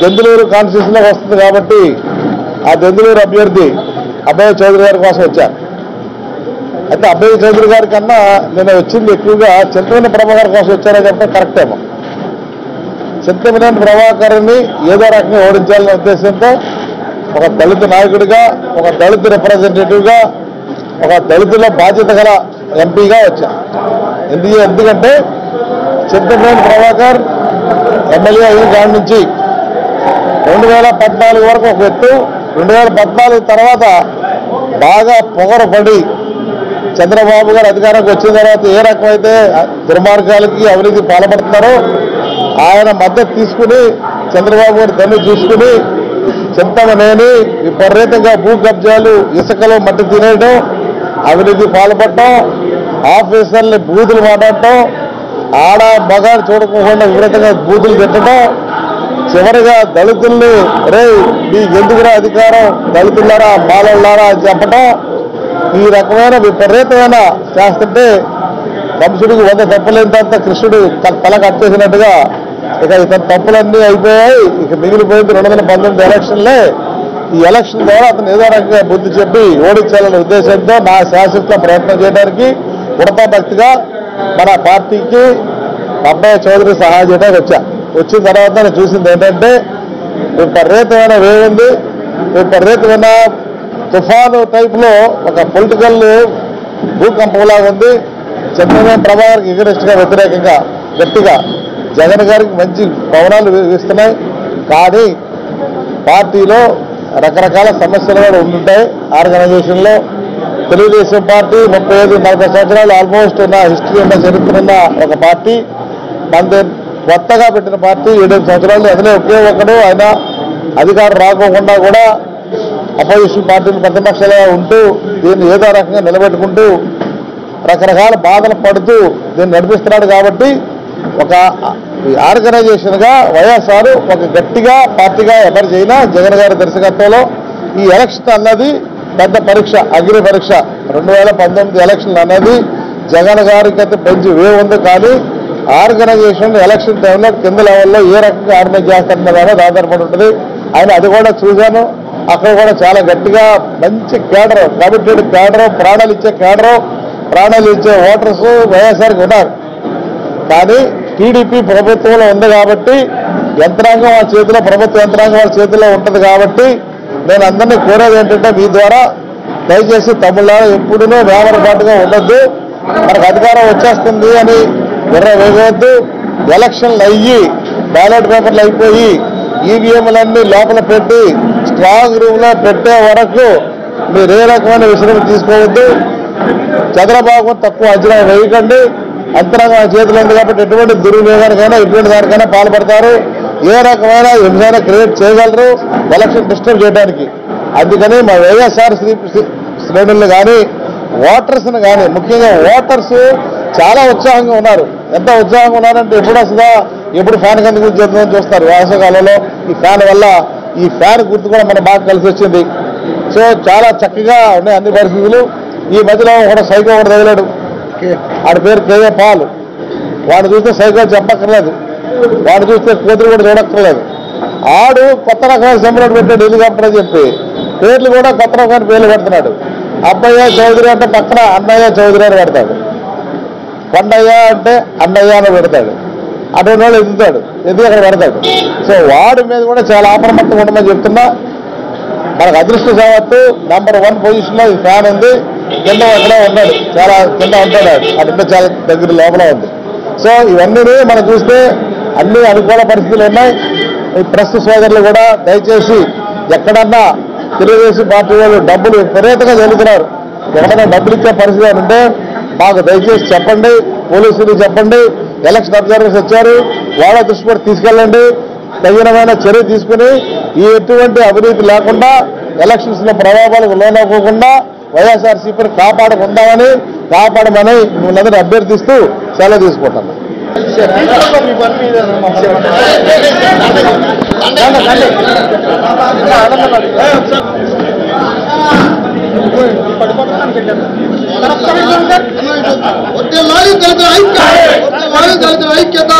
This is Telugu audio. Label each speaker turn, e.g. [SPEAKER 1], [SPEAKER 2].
[SPEAKER 1] దెందులూరు కాన్స్టిట్యూషన్లో వస్తుంది కాబట్టి ఆ దెందులూరు అభ్యర్థి అభయ చౌదరి గారి కోసం వచ్చాను అయితే అభయ చౌదరి గారి కన్నా నేను వచ్చింది ఎక్కువగా చింతమైన ప్రభాకర్ కోసం వచ్చారని చెప్పడం కరెక్ట్ ఏమో. చింతమైన ప్రభాకర్ని ఏదో రకంగా ఓడించాలనే ఉద్దేశంతో ఒక దళిత నాయకుడిగా ఒక దళిత రిప్రజెంటేటివ్గా ఒక దళితుల బాధ్యత గల ఎంపీగా వచ్చా. ఎందుకంటే చింతమనేని ప్రభాకర్ ఎమ్మెల్యే అయిన కాడి నుంచి రెండు వేల పద్నాలుగు వరకు ఒక ఎత్తు రెండు వేల పద్నాలుగు తర్వాత బాగా పొగరపడి చంద్రబాబు గారు అధికారంకి వచ్చిన తర్వాత ఏ రకమైతే దుర్మార్గాలకి అవినీతి పాల్పడుతున్నారో ఆయన మద్దతు తీసుకుని చంద్రబాబు గారు తల్లి చూసుకుని చింతమనేని విపరీతంగా భూ కబ్జాలు ఇసుకలో మట్టి తినేయడం అవినీతి పాల్పడటం ఆఫీసర్ని బూతులు మాట్లాడటం ఆడ మగాడు చూడకుండా విపరీతంగా బూతులు తిట్టడం చివరిగా దళితుల్ని రే మీకు ఎందుకురా అధికారం? దళితులారా మాలలారా అని చెప్పడం ఈ రకమైన విపరీతమైన చేస్తుంటే వంశుడికి వంద తప్పులేంతంత కృష్ణుడు త- తల కట్టేసినట్టుగా ఇక ఇతని తప్పులన్నీ అయిపోయాయి. ఇక మిగిలిపోయింది రెండు వందల పంతొమ్మిది ఎలక్షన్లే. ఈ ఎలక్షన్ ద్వారా అతను ఏదో రకంగా బుద్ధి చెప్పి ఓడించాలనే ఉద్దేశంతో నా శాశ్వత ప్రయత్నం చేయడానికి ఉడతా భక్తిగా మన పార్టీకి అబ్బాయి చౌదరి సహాయం చేయడానికి వచ్చా. వచ్చిన తర్వాత నేను చూసింది ఏంటంటే విపరీతమైన వేగుంది విపరీతమైన తుఫాను టైప్లో ఒక పొలిటికల్ భూకంపంలాగా ఉంది. చంద్రబాబు ప్రభావానికి ఎగరెస్ట్గా వ్యతిరేకంగా గట్టిగా జగన్ గారికి మంచి పవనాలు ఇస్తున్నాయి కానీ పార్టీలో రకరకాల సమస్యలు కూడా ఉంటుంటాయి ఆర్గనైజేషన్లో తెలుగుదేశం పార్టీ ముప్పై ఐదు నలభై సంవత్సరాలు ఆల్మోస్ట్ ఉన్న హిస్టరీ ఉన్న చరిత్ర ఉన్న ఒక పార్టీ. పంతొమ్మిది కొత్తగా పెట్టిన పార్టీ ఏడెనిమిది సంవత్సరాలు అసలే ఒకే ఒక్కడు ఆయన అధికారం రాకోకుండా కూడా అపోజిషన్ పార్టీలు ప్రతిపక్షాలుగా ఉంటూ దీన్ని ఏదో రకంగా నిలబెట్టుకుంటూ రకరకాల బాధలు పడుతూ దీన్ని నడిపిస్తున్నాడు కాబట్టి ఒక ఆర్గనైజేషన్గా వైఎస్ఆర్ ఒక గట్టిగా పార్టీగా ఎవరు చేయినా జగన్ గారి దర్శకత్వంలో ఈ ఎలక్షన్ అన్నది పెద్ద పరీక్ష అగ్ని పరీక్ష. రెండు వేల పంతొమ్మిది ఎలక్షన్ అన్నది జగన్ గారికి అయితే పెంచి వే ఉంది కానీ ఆర్గనైజేషన్ ఎలక్షన్ టైంలో కింద లెవెల్లో ఏ రకంగా ఆర్గనైజ్ చేస్తారన్న ఆధారపడి ఉంటుంది. ఆయన అది కూడా చూశాను. అక్కడ కూడా చాలా గట్టిగా మంచి కేడర్ కమిటెడ్ కేడర్ ప్రాణాలు ఇచ్చే కేడరు ప్రాణాలు ఇచ్చే ఓటర్స్ వైఎస్ఆర్కి ఉన్నారు. కానీ టీడీపీ ప్రభుత్వంలో ఉంది కాబట్టి యంత్రాంగం వాళ్ళ చేతిలో ప్రభుత్వ యంత్రాంగం వాళ్ళ చేతిలో ఉంటుంది కాబట్టి నేను అందరినీ కోరేది ఏంటంటే మీ ద్వారా దయచేసి తమిళనాడు ఎప్పుడూ వేమరపాటుగా ఉండొద్దు. మనకు అధికారం వచ్చేస్తుంది అని ఎర్ర వేయవద్దు. ఎలక్షన్లు అయ్యి బ్యాలెట్ పేపర్లు అయిపోయి ఈవీఎంలన్నీ లోపల పెట్టి స్ట్రాంగ్ రూమ్లో పెట్టే వరకు మీరు ఏ రకమైన విషయం తీసుకోవద్దు. చంద్రబాబు తక్కువ అంచనా వేయకండి. అంతరంగం ఆ చేతిలో ఉంది కాబట్టి ఎటువంటి దుర్వినియోగానికైనా ఎటువంటి దానికైనా పాల్పడతారు. ఏ రకమైన హింసైన క్రియేట్ చేయగలరు ఎలక్షన్ డిస్టర్బ్ చేయడానికి. అందుకని మా వైఎస్ఆర్ శ్రేణులను కానీ ఓటర్స్ని కానీ ముఖ్యంగా ఓటర్స్ చాలా ఉత్సాహంగా ఉన్నారు. ఎంత ఉత్సాహంగా ఉన్నారంటే ఎప్పుడు వస్తుందా? ఎప్పుడు ఫ్యాన్ కింద గురించి చెప్తుందని చూస్తారు. వేసవకాలంలో ఈ ఫ్యాన్ వల్ల ఈ ఫ్యాన్ గుర్తు కూడా మనం బాగా కలిసి వచ్చింది. సో చాలా చక్కగా ఉన్నాయి అన్ని పరిస్థితులు. ఈ మధ్యలో కూడా సైకో ఒకటి తగిలాడు. వాడి పేరు కేవే పాల్. వాడు చూస్తే సైకో చెప్పక్కర్లేదు. వాడు చూస్తే కూతురు కూడా చూడక్కర్లేదు. ఆడు కొత్త రకమైన సంబరం పెట్టాడు హెలికాప్టర్ అని చెప్పి. పేర్లు కూడా కొత్త రకమైన పేర్లు పెడుతున్నాడు. అబ్బాయి చౌదరి అంటే పక్కన అన్నయ్య చౌదరి అని పెడతాడు. కొండయ్య అంటే అన్నయ్య అని పెడతాడు. అటువంటి వాళ్ళు ఎదుగుతాడు ఎదిగి అక్కడ పెడతాడు? సో వాడి మీద కూడా చాలా అప్రమత్తంగా ఉండమని చెప్తున్నా. మనకు అదృష్ట సావత్తు నెంబర్ వన్ పొజిషన్లో ఈ ఫ్యాన్ ఉంది. కింద అక్కడ ఉన్నాడు. చాలా కింద ఉంటాడు ఆడు. అటు చాలా దగ్గర లోపల ఉంది. సో ఇవన్నీ మనం చూస్తే అన్ని అనుకూల పరిస్థితులు ఉన్నాయి. ఈ ప్రెస్ సోదరులు కూడా దయచేసి ఎక్కడన్నా తెలుగుదేశం పార్టీ వాళ్ళు డబ్బులు విపరీతంగా జరుగుతున్నారు ఎక్కడైనా డబ్బులు ఇచ్చే పరిస్థితి అంటే మాకు దయచేసి చెప్పండి పోలీసులు చెప్పండి ఎలక్షన్ అబ్జర్వర్స్ వచ్చారు వాళ్ళ దృష్టి తీసుకెళ్ళండి తగినమైన చర్య తీసుకుని ఈ ఎటువంటి అవినీతి లేకుండా ఎలక్షన్స్లో ప్రభావాలకు లోనవ్వకుండా వైఎస్ఆర్సీపీని కాపాడుకుందామని కాపాడమని మిమ్మల్ని అభ్యర్థిస్తూ సెలవు తీసుకుంటాను.
[SPEAKER 2] ಒಟ್ಟೆ ಲಾರಿ ಕಲ್ತರ ಐಕ್ಯ ಒಟ್ಟೆ ಲಾರಿ ಕಲ್ತರ ಐಕ್ಯದ